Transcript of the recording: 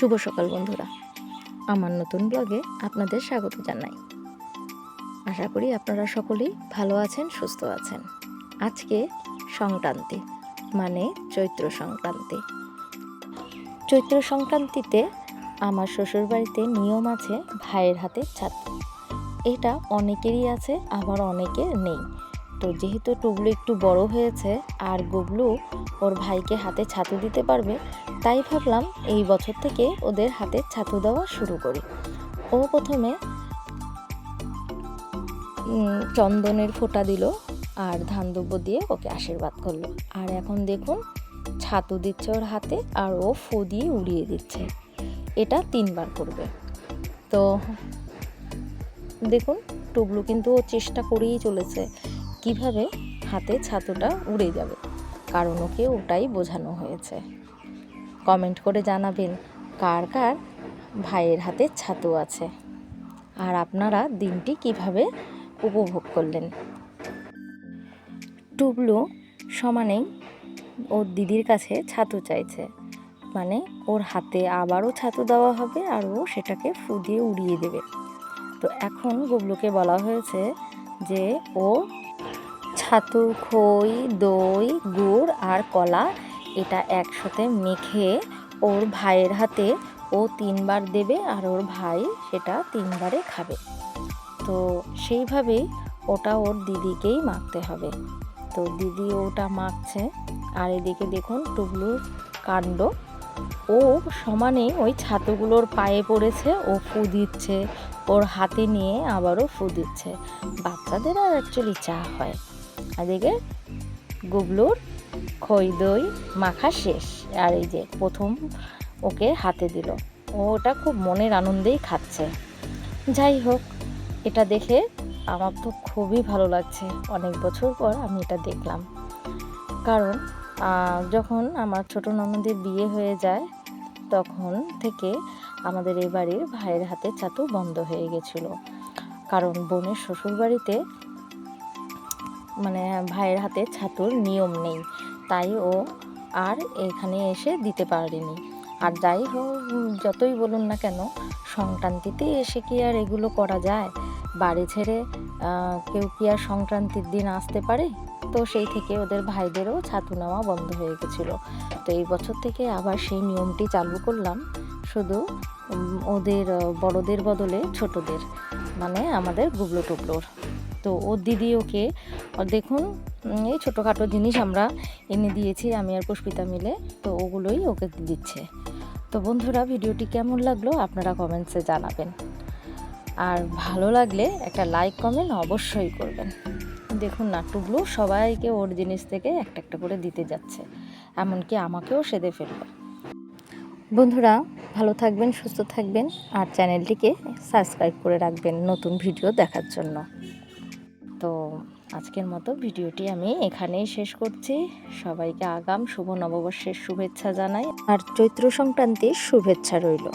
শুভ সকাল, বন্ধুরা। আমার নতুন ব্লগে আপনাদের স্বাগত জানাই। আশা করি আপনারা সকলেই ভালো আছেন, সুস্থ আছেন। আজকে সংক্রান্তি মানে চৈত্র সংক্রান্তি। চৈত্র সংক্রান্তিতে আমার শ্বশুরবাড়িতে নিয়ম আছে, ভাইয়ের হাতে ছাত্র এটা অনেকেরই আছে, আবার অনেকের নেই। তো যেহেতু টুবলু একটু বড় হয়েছে আর গুবলু ওর ভাইকে হাতে ছাতু দিতে পারবে, তাই ভাবলাম এই বছর থেকে ওদের হাতে ছাতু দেওয়া শুরু করি। ও প্রথমে চন্দনের ফোঁটা দিল আর ধান দিয়ে ওকে আশীর্বাদ করল। আর এখন দেখুন, ছাতু দিচ্ছে ওর হাতে আর ও ফু দিয়ে উড়িয়ে দিচ্ছে। এটা তিনবার করবে। তো দেখুন টুবলু কিন্তু ও চেষ্টা করেই চলেছে। কীভাবে হাতে ছাতুটা উড়ে যাবে? কারণ ওকে ওটাই বোঝানো হয়েছে। কমেন্ট করে জানাবেন, কার কার ভাইয়ের হাতে ছাতু আছে? আর আপনারা দিনটি কীভাবে উপভোগ করলেন? টুবলু সমানেই ওর দিদির কাছে ছাতু চাইছে। মানে ওর হাতে আবারও ছাতু দেওয়া হবে আর ও সেটাকে ফু দিয়ে উড়িয়ে দেবে। তো এখন গুবলুকে বলা হয়েছে যে ও ছাতু, খই, দই, গুড় আর কলা এটা একসাথে মেখে ওর ভাইয়ের হাতে ও তিনবার দেবে আর ওর ভাই সেটা তিনবারে খাবে। তো সেইভাবেই ওটা ওর দিদিকেই মাখতে হবে। তো দিদি ওটা মাখছে আর এদিকে দেখুন টুবলুর কাণ্ড। ও সমানে ওই ছাতুগুলোর পায়ে পড়েছে, ও ফু দিচ্ছে, ওর হাতে নিয়ে আবারও ফু দিচ্ছে। বাচ্চাদের আর অ্যাকচুয়ালি চা হয়। এদিকে গুবলুর খই দই মাখা শেষ। আর এই যে প্রথম ওকে হাতে দিল। ও ওটা খুব মনের আনন্দেই খাচ্ছে। যাই হোক, এটা দেখে আমার তো খুবই ভালো লাগছে। অনেক বছর পর আমি এটা দেখলাম। কারণ যখন আমার ছোট ননদের বিয়ে হয়ে যায়, তখন থেকে আমাদের এই বাড়ির ভাইয়ের হাতে ছাতু বন্ধ হয়ে গেছিল। কারণ বোনের শ্বশুরবাড়িতে মানে ভাইয়ের হাতে ছাতুর নিয়ম নেই। তাই ও আর এখানে এসে দিতে পারেনি। আর যাই হোক, যতই বলুন না কেন, সংক্রান্তিতে এসে কি আর এগুলো করা যায়? বাড়ি ছেড়ে কেউ কি আর সংক্রান্তির দিন আসতে পারে? তো সেই থেকে ওদের ভাইদেরও ছাতু নেওয়া বন্ধ হয়ে গেছিল। তো এই বছর থেকে আবার সেই নিয়মটি চালু করলাম। শুধু ওদের, বড়দের বদলে ছোটদের মানে আমাদের গুবলো টুবলোর। তো ওর দিদি ওকে দেখুন এই ছোটোখাটো জিনিস আমরা এনে দিয়েছি, আমি আর পুষ্পিতা মিলে, তো ওগুলোই ওকে দিচ্ছে। তো বন্ধুরা, ভিডিওটি কেমন লাগল আপনারা কমেন্টসে জানাবেন। আর ভালো লাগলে একটা লাইক কমেন্ট অবশ্যই করবেন। দেখুন না টুবলু সবাইকে ওর জিনিস থেকে একটা একটা করে দিতে যাচ্ছে, এমনকি আমাকেও সেদে ফেলবে বন্ধুরা, ভালো থাকবেন, সুস্থ থাকবেন, আর চ্যানেলটিকে সাবস্ক্রাইব করে রাখবেন নতুন ভিডিও দেখার জন্য। তো আজকের মতো ভিডিওটি আমি এখানেই শেষ করছি। সবাইকে আগাম শুভ নববর্ষের শুভেচ্ছা জানাই। আর চৈত্র সংক্রান্তির শুভেচ্ছা রইল।